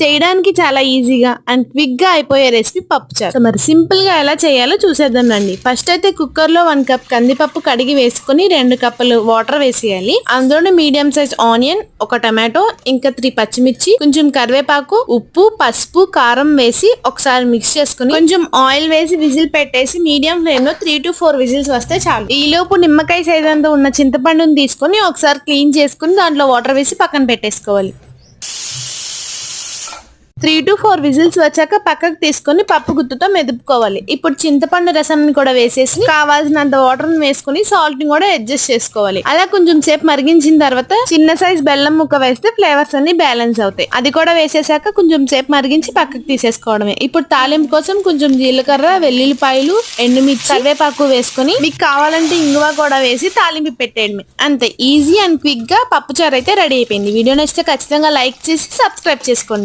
చేయడానికి చాలా ఈజీగా అండ్ క్విక్గా అయిపోయే రెసిపీ పప్పుచారు సో మరి సింపుల్గా ఎలా చేయాలో చూసేద్దాం రండి. ఫస్ట్ అయితే కుక్కర్లో వన్ కప్ కందిపప్పు కడిగి వేసుకుని రెండు కప్పులు వాటర్ వేసేయాలి. అందులోనే మీడియం సైజ్ ఆనియన్ ఒక టమాటో ఇంకా త్రీ పచ్చిమిర్చి కొంచెం కరివేపాకు ఉప్పు పసుపు కారం వేసి ఒకసారి మిక్స్ చేసుకుని కొంచెం ఆయిల్ వేసి విజిల్ పెట్టేసి మీడియం ఫ్లేమ్లో త్రీ టు ఫోర్ విజిల్స్ వస్తే చాలు. ఈ లోపు నిమ్మకాయ సైజ్ అంతా ఉన్న చింతపండుని తీసుకొని ఒకసారి క్లీన్ చేసుకుని దాంట్లో వాటర్ వేసి పక్కన పెట్టేసుకోవాలి. త్రీ టు ఫోర్ విజిల్స్ వచ్చాక పక్కకు తీసుకొని పప్పు గుత్తుతో మెదుపుకోవాలి. ఇప్పుడు చింతపండు రసం కూడా వేసేసి కావాల్సినంత వాటర్ వేసుకుని సాల్ట్ని కూడా అడ్జస్ట్ చేసుకోవాలి. అలా కొంచెం సేపు మరిగించిన తర్వాత చిన్న సైజ్ బెల్లం ముక్క వేస్తే ఫ్లేవర్స్ అన్ని బ్యాలెన్స్ అవుతాయి. అది కూడా వేసేసాక కొంచెం సేపు మరిగించి పక్కకు తీసేసుకోవడమే. ఇప్పుడు తాలింపు కోసం కొంచెం జీలకర్ర వెల్లుల్లిపాయలు ఎండుమిర్చి కరివేపాకు వేసుకొని మీకు కావాలంటే ఇంగువ కూడా వేసి తాలింపు పెట్టేయడమే అంతే. ఈజీ అండ్ క్విక్గా పప్పుచారు అయితే రెడీ అయిపోయింది. వీడియో నచ్చితే ఖచ్చితంగా లైక్ చేసి సబ్స్క్రైబ్ చేసుకోండి.